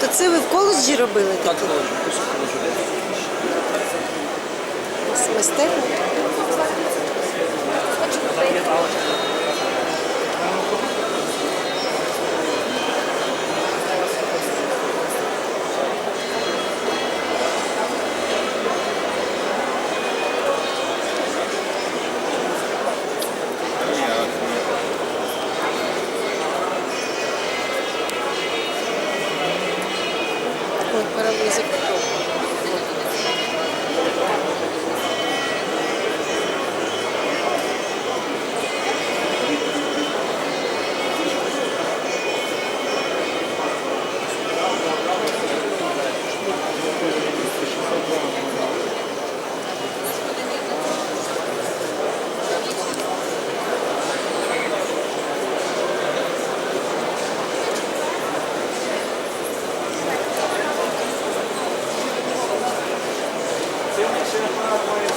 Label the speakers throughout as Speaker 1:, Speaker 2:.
Speaker 1: То це ви в коледжі робили
Speaker 2: Так,
Speaker 1: такі?
Speaker 2: Так, коледжі.
Speaker 1: Майстерня? Ой, music А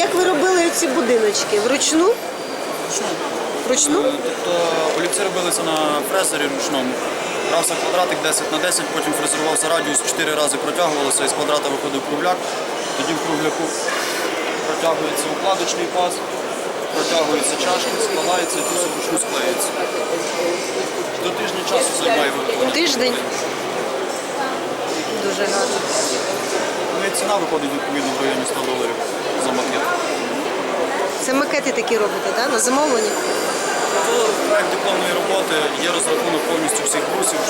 Speaker 1: як ви робили ці будиночки? Вручну? Вручну?
Speaker 2: Тобто олівці робилися на фрезері ручному. Брався квадратик 10 на 10, потім фрезерувався радіус, 4 рази протягувалося, із квадрата виходив кругляк. Тоді в кругляку протягується укладочний паз, протягується чашка, складається і все вручну склеюється. До тижня часу займає виконання.
Speaker 1: Тиждень. Дуже гарно.
Speaker 2: Ну і ціна виходить відповідно в районі 100 доларів за макет.
Speaker 1: Це макети такі робите, так? На замовлення?
Speaker 2: Це проект дипломної роботи, є розрахунок повністю всіх брусів,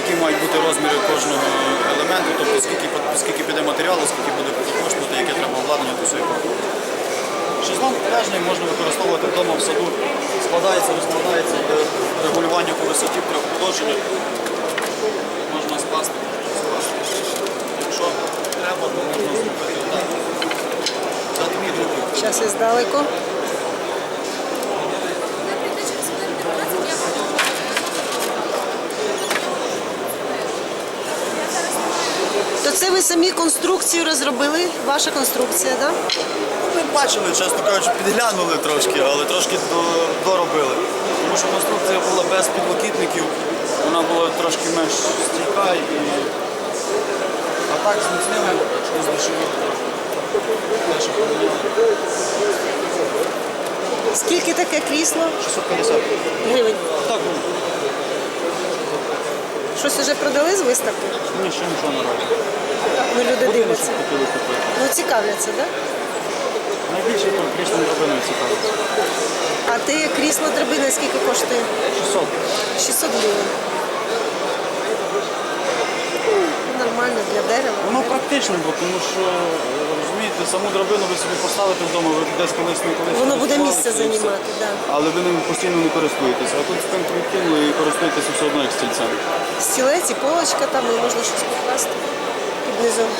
Speaker 2: які мають бути розміри кожного елементу, тобто скільки, скільки піде матеріалу, скільки буде коштувати, яке треба обладнання, все і проходить. Шезлонг пляжний можна використовувати вдома в саду, складається, розкладається для регулювання по висоті в трьох положеннях. Можна скласти, скласти. Якщо треба, то можна зробити так. Дати відгуки.
Speaker 1: Зараз я здалеку. То це ви самі конструкцію розробили? Ваша конструкція, так?
Speaker 2: Ми бачили, чесно кажучи, підглянули трошки, але трошки доробили. Тому що конструкція була без підлокітників, вона була трошки менш стійка. А так зміцнили, здешевіло. Теж поміняли.
Speaker 1: Скільки таке крісло?
Speaker 2: 650.
Speaker 1: Гривень.
Speaker 2: Так,
Speaker 1: Щось вже продали з виставки?
Speaker 2: ні, ще нічого не робить.
Speaker 1: Ну, люди дивляться.
Speaker 2: хотіли купити.
Speaker 1: Ну, цікавляться, так?
Speaker 2: Найбільше то кріслом робиною цікавиться.
Speaker 1: А ти крісло драбини скільки коштує?
Speaker 2: 600.
Speaker 1: 600 гривень. Ну, Нормально для дерева.
Speaker 2: Воно практичне, бо тому що е, розумієте, саму драбину ви собі поставите вдома, ви десь колись не колись.
Speaker 1: Воно буде місце займати, так.
Speaker 2: Але ви ним постійно не користуєтеся. А тут спинку відкинули і користуєтеся все одно як стільцем.
Speaker 1: Стілець і полочка там, і можна щось покласти під низом.